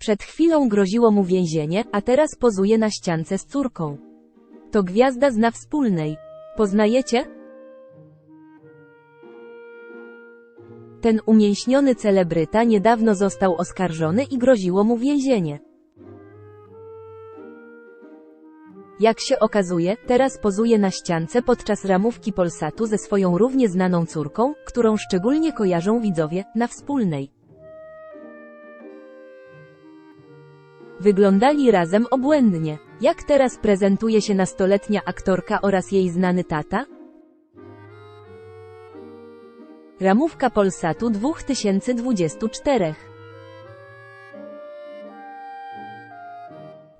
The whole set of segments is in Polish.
Przed chwilą groziło mu więzienie, a teraz pozuje na ściance z córką. To gwiazda zna wspólnej. Poznajecie? Ten umięśniony celebryta niedawno został oskarżony i groziło mu więzienie. Jak się okazuje, teraz pozuje na ściance podczas ramówki Polsatu ze swoją równie znaną córką, którą szczególnie kojarzą widzowie, na wspólnej. Wyglądali razem obłędnie. Jak teraz prezentuje się nastoletnia aktorka oraz jej znany tata? Ramówka Polsatu 2024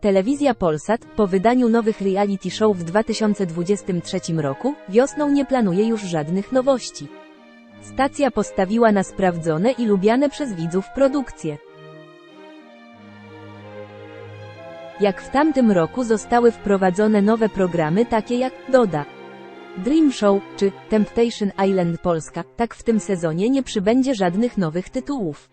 Telewizja Polsat, po wydaniu nowych reality show w 2023 roku, wiosną nie planuje już żadnych nowości. Stacja postawiła na sprawdzone i lubiane przez widzów produkcje. Jak w tamtym roku zostały wprowadzone nowe programy takie jak Doda, Dream Show czy Temptation Island Polska, tak w tym sezonie nie przybędzie żadnych nowych tytułów.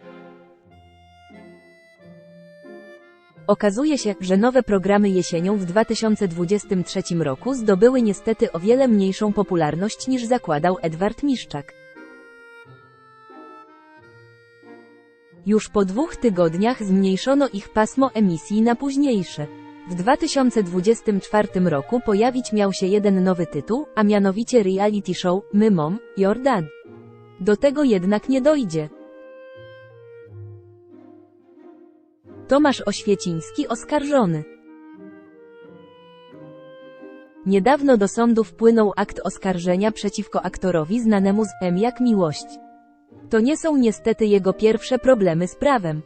Okazuje się, że nowe programy jesienią w 2023 roku zdobyły niestety o wiele mniejszą popularność niż zakładał Edward Miszczak. Już po dwóch tygodniach zmniejszono ich pasmo emisji na późniejsze. W 2024 roku pojawić miał się jeden nowy tytuł, a mianowicie reality show My Mom, Your Dad. Do tego jednak nie dojdzie. Tomasz Oświeciński oskarżony. Niedawno do sądu wpłynął akt oskarżenia przeciwko aktorowi znanemu z M jak Miłość. To nie są niestety jego pierwsze problemy z prawem.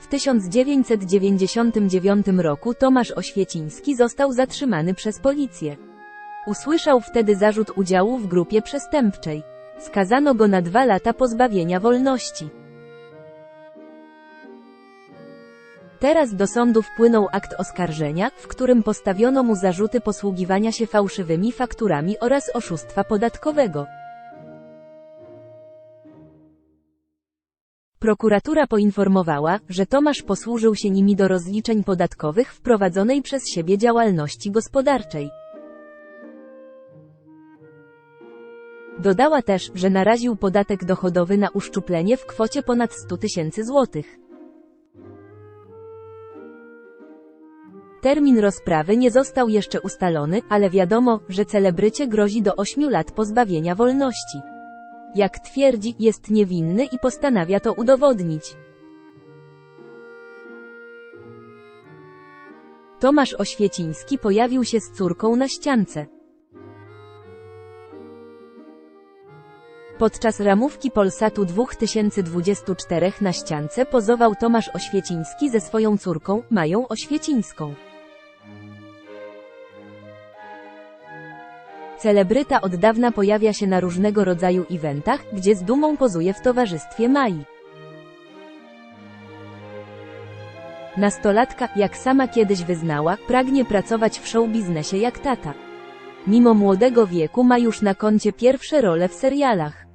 W 1999 roku Tomasz Oświeciński został zatrzymany przez policję. Usłyszał wtedy zarzut udziału w grupie przestępczej. Skazano go na dwa lata pozbawienia wolności. Teraz do sądu wpłynął akt oskarżenia, w którym postawiono mu zarzuty posługiwania się fałszywymi fakturami oraz oszustwa podatkowego. Prokuratura poinformowała, że Tomasz posłużył się nimi do rozliczeń podatkowych w prowadzonej przez siebie działalności gospodarczej. Dodała też, że naraził podatek dochodowy na uszczuplenie w kwocie ponad 100 tysięcy złotych. Termin rozprawy nie został jeszcze ustalony, ale wiadomo, że celebrycie grozi do 8 lat pozbawienia wolności. Jak twierdzi, jest niewinny i postanawia to udowodnić. Tomasz Oświeciński pojawił się z córką na ściance. Podczas ramówki Polsatu 2024 na ściance pozował Tomasz Oświeciński ze swoją córką, Mają Oświecińską. Celebryta od dawna pojawia się na różnego rodzaju eventach, gdzie z dumą pozuje w towarzystwie Mai. Nastolatka, jak sama kiedyś wyznała, pragnie pracować w show biznesie jak tata. Mimo młodego wieku ma już na koncie pierwsze role w serialach.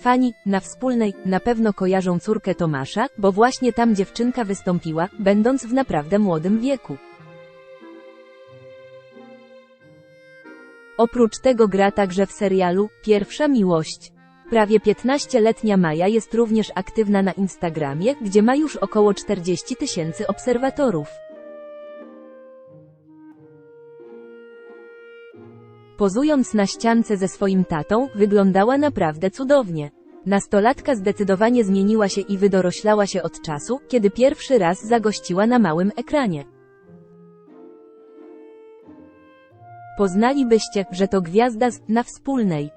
Fani, na wspólnej, na pewno kojarzą córkę Tomasza, bo właśnie tam dziewczynka wystąpiła, będąc w naprawdę młodym wieku. Oprócz tego gra także w serialu Pierwsza Miłość. Prawie 15-letnia Maja jest również aktywna na Instagramie, gdzie ma już około 40 tysięcy obserwatorów. Pozując na ściance ze swoim tatą, wyglądała naprawdę cudownie. Nastolatka zdecydowanie zmieniła się i wydoroślała się od czasu, kiedy pierwszy raz zagościła na małym ekranie. Poznalibyście, że to gwiazda z na wspólnej.